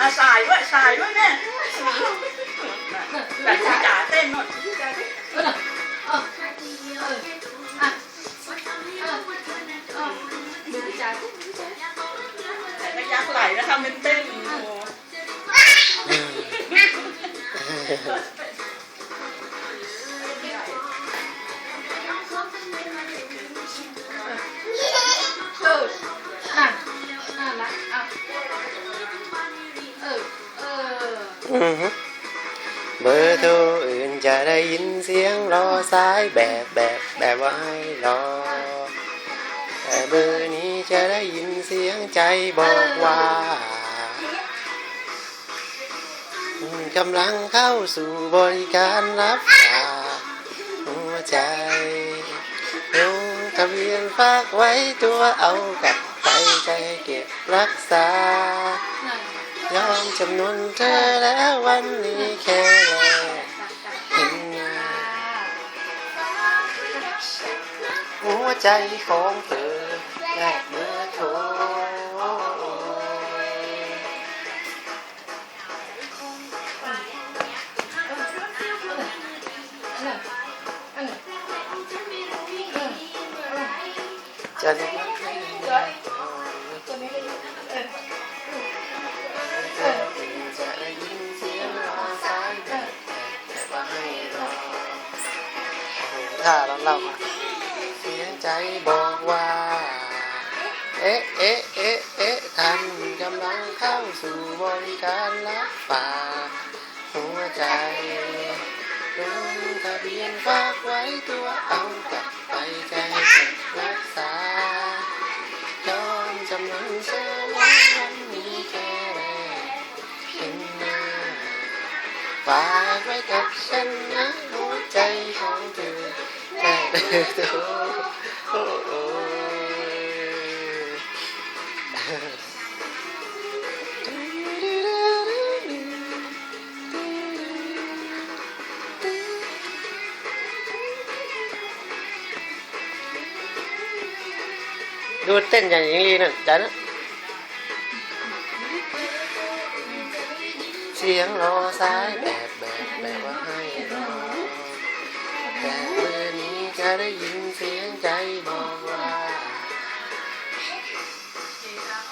อาสายด้วยสายด้วยแม่แต่คุณจ๋าเต้นหน่อยเออเออเอออะเออเออดูจ่ายแต่ก็ยักไหลแล้วทำเป็นเต้นโอ้ เบอร์โทรอื่นจะได้ยินเสียงรอสายแบบแบบแบบว่าให้รอ แต่เบอร์นี้จะได้ยินเสียงใจบอกว่ากำลังเข้าสู่บริการรับฝากหัวใจลงทะเบียนฝากไว้ตัวเอากลับไปใจเก็บรักษา จำนวนเธอแล้ววันนี้แค่แลเห็นหน้าหัวใจของเธอแลกเบอร์โทรจะได้ ถ้าเราเล่ามาเสียใจบอกว่า เอ๊ะเอ๊ะเอ๊ะเอ๊ะท่านกำลังเข้าสู่บริการรับฝากหัวใจลงทะเบียนฝากไว้ตัวเอากลับไปใจรักษายอมจำนนเธอแล้ววันนี้แค่แรกเห็นหน้าฝากไว้กับฉันนะหัวใจของเธอ ดูเต้นอย่างหญิงลีนั่นจ้านะเสียงรอสายแบบแบบแบบว่าให้รอแต่เมื่อนี้จะ ได้ยินเสียงใจบอกว่า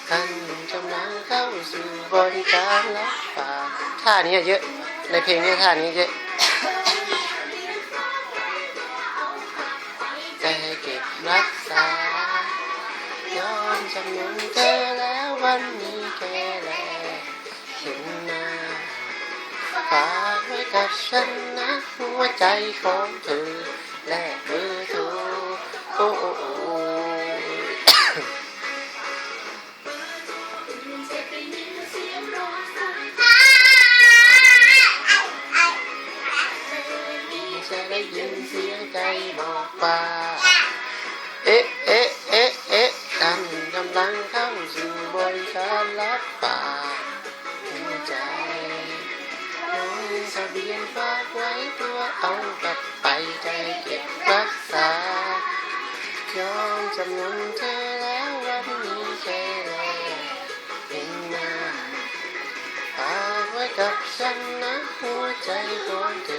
ท่านกำลังเข้าสู่บริการรับฝากท่านี้เยอะ ในเพลงนี้ท่านี้เยอะใจเก็บรักษายอมจำนนเธอแล้ววันนี้แค่แลเห็นหน้าฝากไว้กับฉันนะหัวใจของเธอ แลกเบอร์โทรโอ้โอ้โอ้จะได้ยินเสียงใจบอกว่าเอ๊ะเอ๊ะเอ๊ะเอ๊ะท่านกำลังเข้าสู่บริการรับฝากหัวใจลงทะเบียนฝากไว้ตัวเอากับ ใจเก็บรักษายอมจำนนเธอแล้ววันนี้ใจเราเป็นมาฝากไว้กับฉันนะหัวใจของเธอ